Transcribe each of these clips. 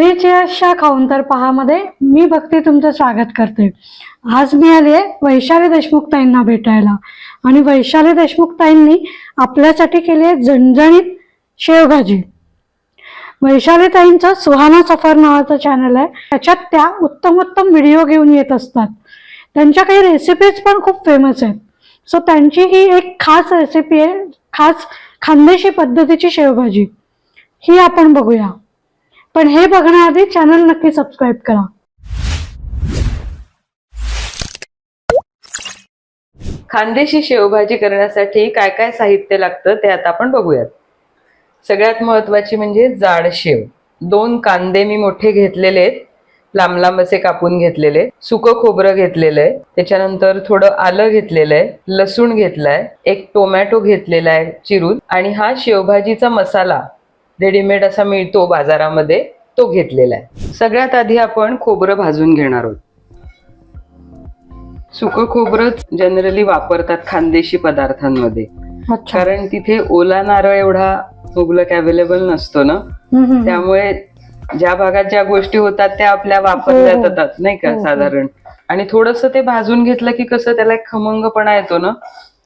Three चेअर्सच्या counter पहामध्ये मी भक्ती तुमचं स्वागत करते. आज मी आले वैशाली देशमुख ताईंना भेटायला. आणि वैशाली देशमुख ताईंनी आपल्यासाठी केली आहे झणझणीत शेवभाजी. वैशाली ताईंचं सुहाना सफर नावाचं चॅनल आहे. त्याच्यात त्या उत्तम उत्तम व्हिडिओ घेऊन येत असतात. त्यांच्या काही रेसिपीज पण खूप फेमस आहेत. सो त्यांची ही एक खास रेसिपी आहे खास खानदेशी पद्धतीची शेवभाजी. ही आपण बघूया. पण हे बघण्याआधी चॅनल नक्की सबस्क्राईब करा. खानदेशी शेवभाजी करण्यासाठी काय काय साहित्य लागतं ते आता आपण बघूयात. सगळ्यात महत्वाची म्हणजे जाड शेव. दोन कांदे मी मोठे घेतलेले आहेत. लांब लांब असे कापून घेतलेले. सुकं खोबरं घेतलेलं आहे. त्याच्यानंतर थोडं आलं घेतलेलं आहे. लसूण घेतलाय. एक टोमॅटो घेतलेला आहे चिरून. आणि हा शेवभाजीचा मसाला रेडीमेड असा मिळतो बाजारामध्ये तो घेतलेला आहे. सगळ्यात आधी आपण खोबरं भाजून घेणार आहोत. सुकं खोबरंच जनरली वापरतात खानदेशी पदार्थांमध्ये. कारण तिथे ओला नारळ एवढा मुबलक अवेलेबल नसतो ना. त्यामुळे ज्या भागात ज्या गोष्टी होतात त्या आपल्या वापरल्या हो, हो. जातात नाही का हो. साधारण. आणि थोडस ते भाजून घेतलं की कसं त्याला एक खमंगपणा येतो ना?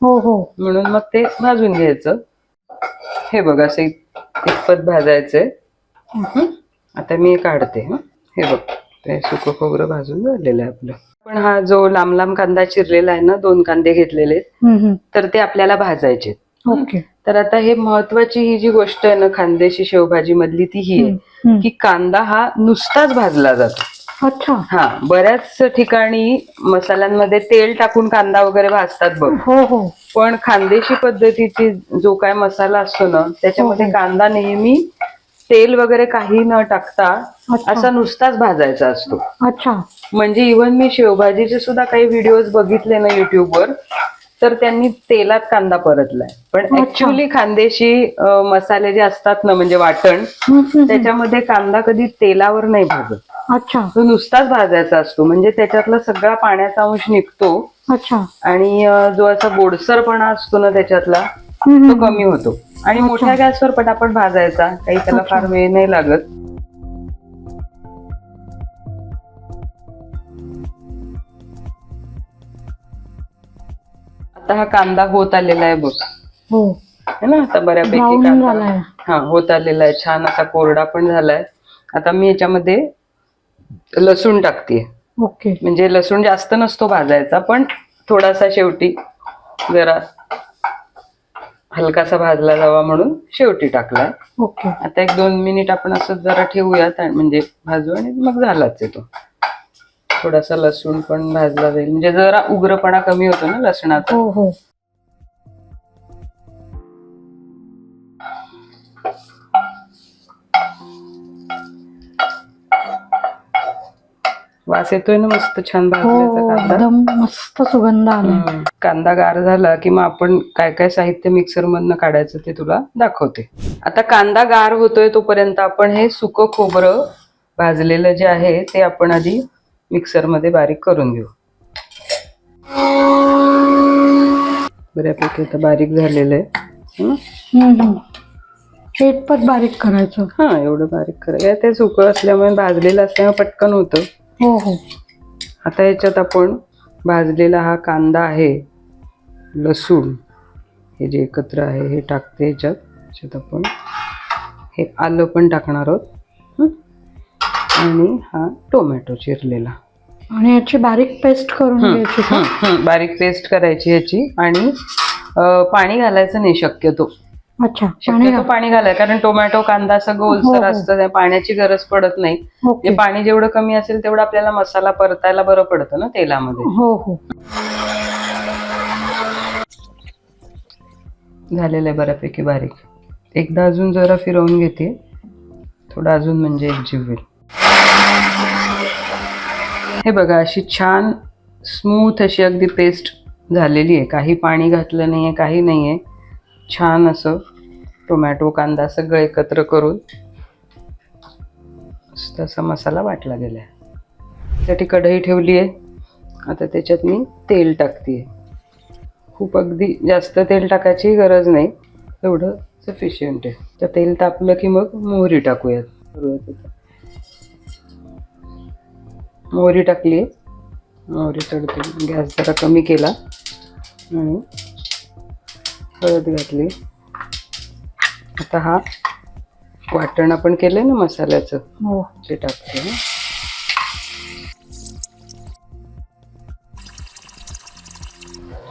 हो हो. म्हणून मग ते भाजून घ्यायचं. हे बघ असं इतपत भाजायचंय? आता मी काढते हं? हे बघ ते सुकं खोबरं भाजून झालेलं आहे आपलं पण हा जो लांब लांब कांदा चिरलेला आहे ना दोन कांदे घेतलेले. तर ते आपल्याला भाजायचे ओके तर आता हे महत्वाची ही जी गोष्ट आहे ना खानदेशी शेवभाजी मधली ती ही आहे. की कांदा हा नुसताच भाजला जातो अच्छा हा बऱ्याच ठिकाणी मसाल्यांमध्ये तेल टाकून कांदा वगैरे भाजतात बघ हो हो पण खानदेशी पद्धतीची जो काय मसाला असतो ना त्याच्यामध्ये हो, हो. कांदा नेहमी तेल वगैरे काही न टाकता. असा नुसताच भाजायचा असतो अच्छा म्हणजे इव्हन मी शेवभाजीचे सुद्धा काही व्हिडिओज बघितले ना युट्यूबवर तर त्यांनी तेलात कांदा परतलाय पण. ऍक्च्युली खानदेशी मसाले जे असतात ना म्हणजे वाटण. त्याच्यामध्ये कांदा कधी तेलावर नाही भाजत अच्छा. तो नुसताच भाजायचा असतो. म्हणजे त्याच्यातला सगळा पाण्याचा अंश निघतो. अच्छा. आणि जो असा गोडसरपणा असतो ना त्याच्यातला तो. कमी होतो. आणि मोठ्या गॅसवर पटापट भाजायचा. काही त्याला. फार वेळ नाही लागत. आता हा कांदा होत आलेला आहे बघ. हो. है ना? आता बऱ्यापैकी कांदा. हा होत आलेला आहे. छान असा कोरडा पण झालाय. आता मी याच्यामध्ये लसूण टाकते ओके. म्हणजे लसूण जास्त नसतो भाजायचा पण थोडासा शेवटी जरा हलकासा भाजला जावा म्हणून शेवटी टाकलाय. ओके. आता एक दोन मिनिट आपण असं जरा ठेवूयात म्हणजे भाजू आणि मग झालाच आहे तो. थोडासा लसूण पण भाजला जाईल. म्हणजे जरा उग्रपणा कमी होतो ना लसणाचा. हो हो. वास येतोय ना मस्त छान हो भाजल्याचा कांदा. एकदम मस्त सुगंध हम्म. कांदा गार झाला की मग आपण काय काय साहित्य मिक्सर मधनं काढायचं ते तुला दाखवते. आता कांदा गार होतोय तोपर्यंत आपण हे सुकं खोबरं भाजलेलं जे आहे ते आपण आधी मिक्सरमध्ये बारीक करून घेऊ. बऱ्यापैकी आता बारीक झालेलं आहे. हं? हम्म, हम्म. शेतपत बारीक करायचं. हा एवढं बारीक करायचं ते सुकं असल्यामुळे भाजलेलं असल्यामुळे पटकन होतं. हो हो. आता याच्यात आपण भाजलेला हा कांदा आहे लसूण. हे जे एकत्र आहे हे टाकते याच्यात. याच्यात आपण हे आलं पण टाकणार आहोत? आणि हा टोमॅटो चिरलेला. आणि याची बारीक पेस्ट करून घ्यायची. बारीक पेस्ट करायची याची आणि पाणी घालायचं नाही शक्यतो. अच्छा शक्यतो. पाणी घालाय कारण टोमॅटो कांदा असं हो, गोलसर हो. असतं त्या पाण्याची गरज पडत नाही. ते पाणी जेवढं कमी असेल तेवढं आपल्याला मसाला परतायला बरं पडतं ना तेलामध्ये. हो हो. झालेलं आहे बऱ्यापैकी बारीक. एकदा अजून जरा फिरवून घेते. थोडं अजून म्हणजे एकजीव होईल हे बघा अशी छान स्मूथ अशी अगदी पेस्ट झालेली आहे. काही पाणी घातलं नाही आहे काही नाही आहे छान असं टोमॅटो कांदा सगळं एकत्र करून तसा मसाला वाटला गेला आहे. त्यासाठी कढई ठेवली आहे. आता त्याच्यात मी तेल टाकते खूप अगदी जास्त तेल टाकायची गरज नाही. एवढं सफिशियंट आहे. तर तेल तापलं की मग मोहरी टाकूयात. मोहरी टाकली मोहरी तडते गॅस जरा कमी केला. आणि हळद घातली. आता हा वाटण आपण केलंय ना मसाल्याचं? हो. ते टाकते.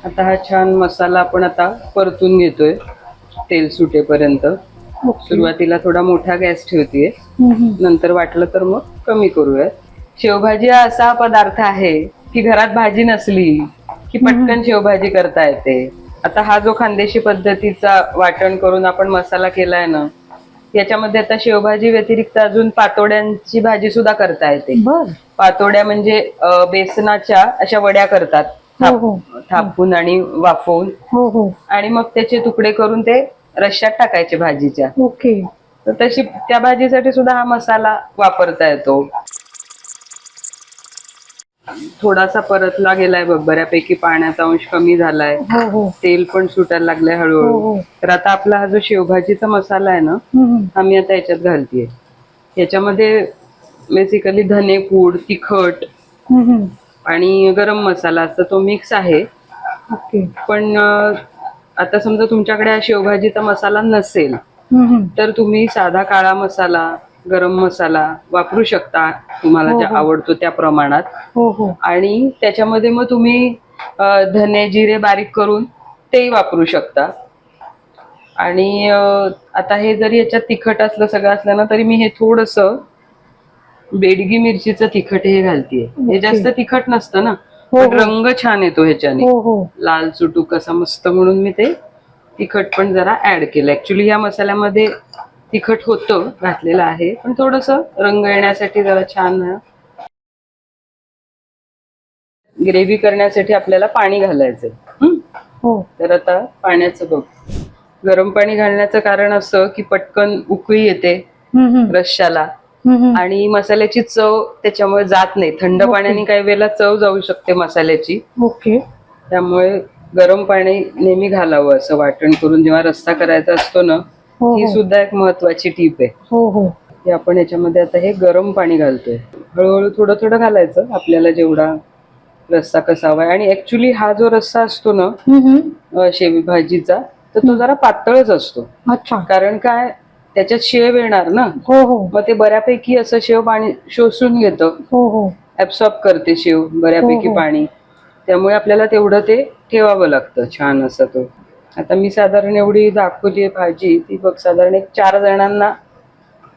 आता हा छान मसाला आपण आता परतून घेतोय तेल सुटेपर्यंत. सुरुवातीला थोडा मोठा गॅस ठेवतेय. नंतर वाटलं तर मग कमी करूयात. शेवभाजी हा असा पदार्थ आहे की घरात भाजी नसली की पटकन शेवभाजी करता येते. आता हा जो खानदेशी पद्धतीचा वाटण करून आपण मसाला केलाय ना याच्यामध्ये आता शेवभाजी व्यतिरिक्त अजून पातोड्यांची भाजी सुद्धा करता येते. बर. पातोड्या म्हणजे अं, बेसनाच्या अशा वड्या करतात. हो थाप- हो. थापून आणि वाफवून. हो हो. आणि मग त्याचे तुकडे करून ते रश्श्यात टाकायचे भाजीच्या. ओके. तर तशी त्या भाजीसाठी सुद्धा हा मसाला वापरता येतो. थोडासा परतला गेलाय बघ बऱ्यापैकी पाण्याचा अंश कमी झालाय. हो हो. तेल पण सुटायला लागलंय हळूहळू. हो तर आता आपला हा जो शेवभाजीचा मसाला आहे ना. हा मी आता याच्यात घालतीये. याच्यामध्ये बेसिकली धने पूड तिखट. आणि गरम मसाला असं तो मिक्स आहे. ओके. पण अं, आता समजा तुमच्याकडे हा शेवभाजीचा मसाला नसेल. तर तुम्ही साधा काळा मसाला गरम मसाला वापरू शकता तुम्हाला हो, जे हो. आवडतो त्या प्रमाणात. हो हो. आणि त्याच्यामध्ये मग तुम्ही अं, धने जिरे बारीक करून तेही वापरू शकता. आणि अं, आता हे जरी याच्यात तिखट असलं सगळं असलं ना तरी मी हे थोडस बेडगी मिरचीचं तिखट हे घालतीये. हे. जास्त तिखट नसतं ना. हो, पण हो. रंग छान येतो ह्याच्याने. हो हो. लाल चुटूक असा मस्त म्हणून मी ते तिखट पण जरा ऍड केलं. ऍक्च्युली या मसाल्यामध्ये तिखट होतं घातलेलं आहे. पण थोडस रंग येण्यासाठी जरा छान ग्रेव्ही करण्यासाठी आपल्याला पाणी घालायचंय. हं? हो. तर आता पाण्याचं बघ. गरम पाणी घालण्याचं कारण असं की पटकन उकळी येते हम्म. आणि मसाल्याची चव त्याच्यामुळे जात नाही. थंड. पाण्याने काही वेळेला चव जाऊ शकते मसाल्याची. ओके. त्यामुळे गरम पाणी नेहमी घालावं असं वाटण करून जेव्हा रस्सा करायचा असतो ना हो ही हो. सुद्धा एक महत्वाची टीप आहे. हो हो. की आपण याच्यामध्ये आता हे गरम पाणी घालतोय. हळूहळू थोडं थोडं घालायचं आपल्याला जेवढा रस्सा कसा हवाय. आणि ऍक्च्युली हा जो रस्सा असतो ना हम्म, हम्म. अं, शेवी भाजीचा तर तो जरा पातळच असतो. अच्छा. कारण काय त्याच्यात शेव येणार ना हो हो. मग ते बऱ्यापैकी असं शेव पाणी शोषून घेतं. हो हो. ऍब्सॉर्ब करते शेव बऱ्यापैकी हो. पाणी. त्यामुळे आपल्याला तेवढं ते ठेवावं लागतं छान असं तो. आता मी साधारण एवढी दाखवली भाजी ती बघ साधारण एक चार जणांना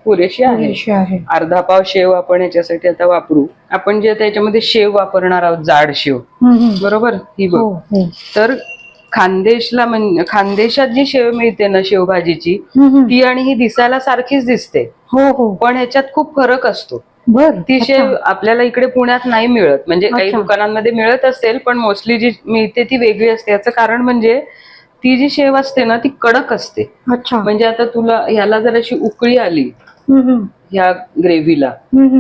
पुरेशी आहे. पुरेशी आहे. अर्धा पाव शेव आपण याच्यासाठी आता वापरू. आपण जे आता याच्यामध्ये शेव वापरणार आहोत जाड शेव. बरोबर? ही बघ. हो हो. तर खानदेशला म्हणजे खानदेशात जी शेव मिळते ना शेवभाजीची हम्म. ती आणि ही दिसायला सारखीच दिसते. हो हो. पण ह्याच्यात खूप फरक असतो. बर ती शेव आपल्याला इकडे पुण्यात नाही मिळत. म्हणजे काही अच्छा. दुकानांमध्ये मिळत असेल पण मोस्टली जी मिळते ती वेगळी असते. याचं कारण म्हणजे ती जी शेव असते ना ती कडक असते अच्छा म्हणजे आता तुला ह्याला जर अशी उकळी आली. ह्या ग्रेव्हीला.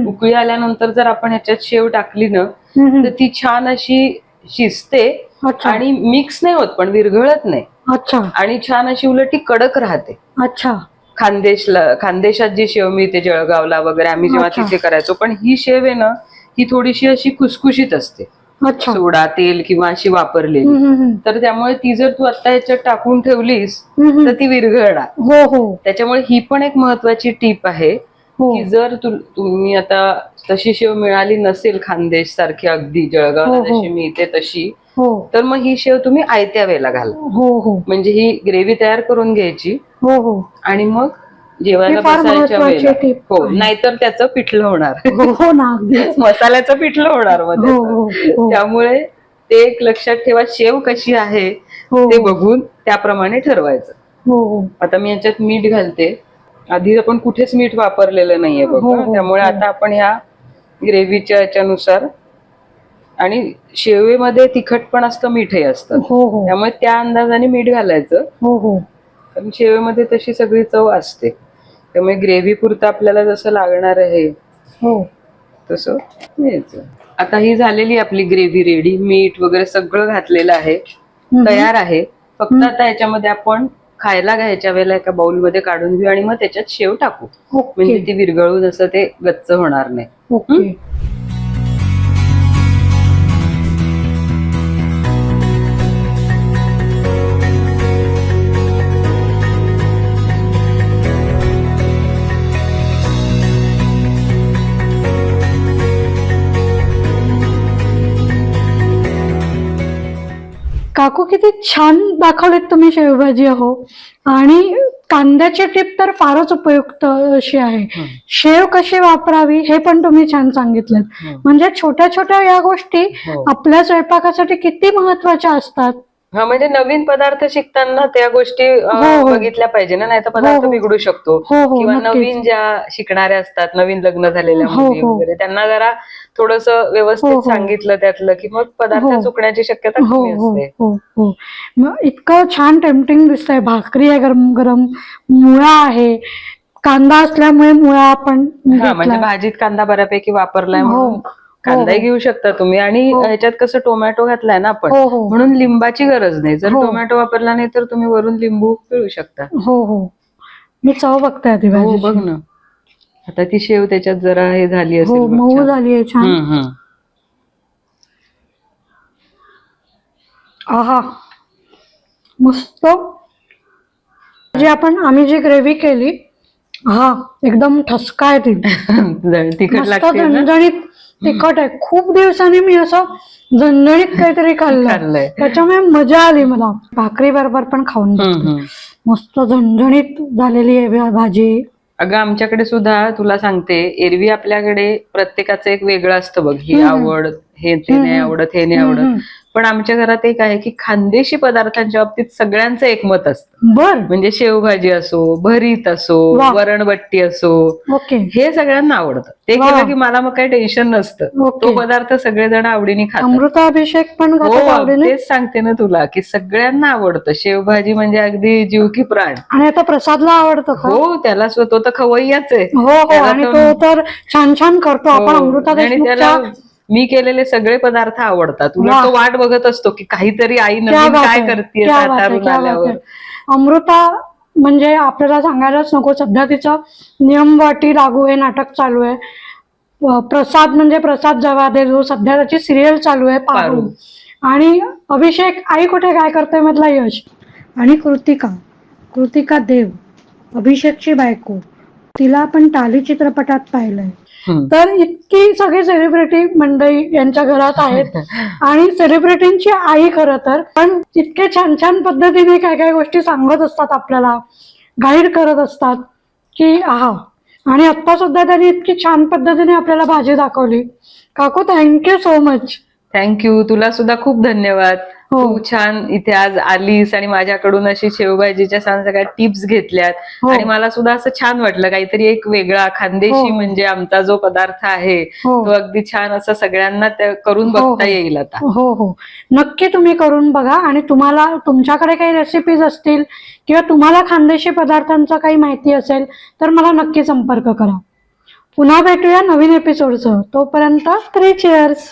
उकळी आल्यानंतर जर आपण ह्याच्यात शेव टाकली ना. तर ती छान अशी शिजते अच्छा आणि मिक्स नाही होत पण विरघळत नाही अच्छा आणि छान अशी उलट ती कडक राहते अच्छा खानदेशला खानदेशात जी शेव मिळते जळगावला वगैरे आम्ही जेव्हा. तिथे करायचो पण ही शेव आहे ना ही थोडीशी अशी खुसखुशीत असते अच्छा. सोडा तेल किंवा अशी वापरलेली. तर त्यामुळे ती जर तू आता याच्यात टाकून ठेवलीस. तर ती विरघळणार. हो हो. त्याच्यामुळे ही पण एक महत्वाची टीप आहे हो. की जर तु- तुम्ही आता तशी शेव मिळाली नसेल खानदेश सारखी अगदी हो, जळगावला हो. जशी मिळते तशी हो. तर मग ही शेव तुम्ही आयत्या वेळेला घाला. हो हो. म्हणजे ही ग्रेव्ही तयार करून घ्यायची हो हो. आणि मग जेवायला फार बसायच्या महत्वाची वेळेला. हो आहे. नाहीतर त्याचं पिठलं होणार. हो हो ना अगदी मसाल्याचं पिठलं होणार मग हो त्याचं. हो हो. त्यामुळे ते एक लक्षात ठेवा शेव कशी आहे हो. ते बघून त्याप्रमाणे ठरवायचं. हो हो. आता मी याच्यात मीठ घालते. आधी आपण कुठेच मीठ वापरलेलं नाहीये हो, बघा. हो, त्यामुळे हो. आता आपण ह्या ग्रेव्हीच्या याच्यानुसार आणि शेवेमध्ये तिखट पण असतं मीठही असतं. हो हो. त्यामुळे त्या अंदाजाने मीठ घालायचं. हो हो. कारण शेवेमध्ये तशी सगळी चव असते. त्यामुळे ग्रेव्ही पुरतं आपल्याला जसं लागणार आहे हो. तसं घ्यायचं आता ही झालेली आपली ग्रेव्ही रेडी मीठ वगैरे सगळं घातलेलं आहे. तयार आहे. फक्त आता याच्यामध्ये आपण खायला घ्यायच्या वेळेला एका बाउलमध्ये काढून घेऊ आणि मग त्याच्यात शेव टाकू. म्हणजे ती विरघळून असं ते गच्च होणार नाही. काकू किती छान दाखवलेत तुम्ही शेवभाजी अहो आणि कांद्याची टीप तर फारच उपयुक्त अशी आहे. शेव कशी वापरावी हे पण तुम्ही छान सांगितलं. म्हणजे छोट्या छोट्या या गोष्टी हो. आपल्या स्वयंपाकासाठी किती महत्त्वाच्या असतात हा म्हणजे नवीन पदार्थ शिकताना त्या गोष्टी हो, हो. बघितल्या पाहिजे ना नाही तर पदार्थ. बिघडू शकतो किंवा नवीन ज्या शिकणाऱ्या असतात नवीन लग्न झालेल्या मुली. वगैरे त्यांना जरा थोडस हो, व्यवस्थित हो. सांगितलं त्यातलं की मग पदार्थ हो. चुकण्याची शक्यता हो कमी हो असते हो हो मग इतकं छान टेम्पटिंग दिसतंय भाकरी आहे गरम गरम मुळा आहे कांदा असल्यामुळे मुळा आपण हा म्हणजे. भाजीत कांदा बऱ्यापैकी वापरलाय हो. म्हणून कांदाही घेऊ शकता तुम्ही आणि हो. ह्याच्यात कसं टोमॅटो घातलाय ना आपण हो हो म्हणून लिंबाची गरज नाही जर हो. टोमॅटो वापरला नाही तर तुम्ही वरून लिंबू पिळू शकता हो हो मी चव बघते आधी हो भाजीची. बघ ना आता ती शेव त्याच्यात जरा हे झाली असेल हो बघ मऊ. झाली आहे छान. हम्म, हम्म. आहा. मस्त. जे आपण आम्ही जी ग्रेव्ही केली हा एकदम ठसका आहे ती. तिखट मस्त लागते ना? झणझणीत तिखट आहे. खूप दिवसांनी मी असं झणझणीत काहीतरी खाल्लं. खाल्लंय. त्याच्यामुळे मजा आली मला. भाकरी बरोबर पण खाऊन हम्म, बघते. हम्म. मस्त झणझणीत झालेली आहे भा- भाजी. अगं आमच्याकडे सुद्धा तुला सांगते एरवी आपल्याकडे प्रत्येकाचं एक वेगळं असतं बघ ही. आवड हे ते नाही. आवडत हे नाही आवडत. पण आमच्या घरात एक आहे की खानदेशी पदार्थांच्या बाबतीत सगळ्यांचं एकमत असतं. बर. म्हणजे शेवभाजी असो भरीत असो. वरणबट्टी असो ओके. हे सगळ्यांना आवडतं. ते. केलं की मला मग काही टेन्शन नसतं. तो पदार्थ सगळेजण आवडीने खातात. अमृताभिषेक पण हो तेच सांगते ना तुला की सगळ्यांना आवडतं. शेवभाजी म्हणजे अगदी जीव की प्राण. आणि आता प्रसादला आवडतं हो त्याला तो तर खवय्याच आहे. हो हो. आणि तो तर छान छान करतो. आपण हो. अमृता मी केलेले सगळे पदार्थ आवडतात उलट वा. तो वाट बघत असतो की काहीतरी आई नवीन काय करते आल्यावर. अमृता म्हणजे आपल्याला सांगायलाच नको सध्या तिचं नियमवाटी लागू हे नाटक चालू आहे प्रसाद म्हणजे प्रसाद जवादे जो सध्या त्याची सिरियल चालू आहे पारू. आणि अभिषेक आई कुठे काय करतोय मधला यश आणि कृतिका कृतिका देव अभिषेकची बायको तिला आपण टाली चित्रपटात पाहिलंय. तर इतकी सगळी सेलिब्रिटी मंडळी यांच्या घरात आहेत. आणि सेलिब्रिटींची आई खरं तर पण इतके छान छान पद्धतीने काय काय गोष्टी सांगत असतात आपल्याला गाईड करत असतात की आहा. आणि आता सुद्धा त्यांनी इतकी छान पद्धतीने आपल्याला भाजी दाखवली. काकू थँक्यू सो मच थँक्यू तुला सुद्धा खूप धन्यवाद. हो. तू छान इथे आज आलीस आणि माझ्याकडून अशी शेवभाजीच्या छान सगळ्या टिप्स घेतल्यात हो. आणि मला सुद्धा असं छान वाटलं काहीतरी एक वेगळा खानदेशी हो. म्हणजे आमचा जो पदार्थ आहे हो. तो अगदी छान असं सगळ्यांना त्या करून हो, बघता हो. येईल आता हो हो नक्की तुम्ही करून बघा आणि तुम्हाला तुमच्याकडे काही रेसिपीज असतील किंवा तुम्हाला खानदेशी पदार्थांचं काही माहिती असेल तर मला नक्की संपर्क करा पुन्हा भेटूया नवीन एपिसोडचं तोपर्यंत थ्री चेअर्स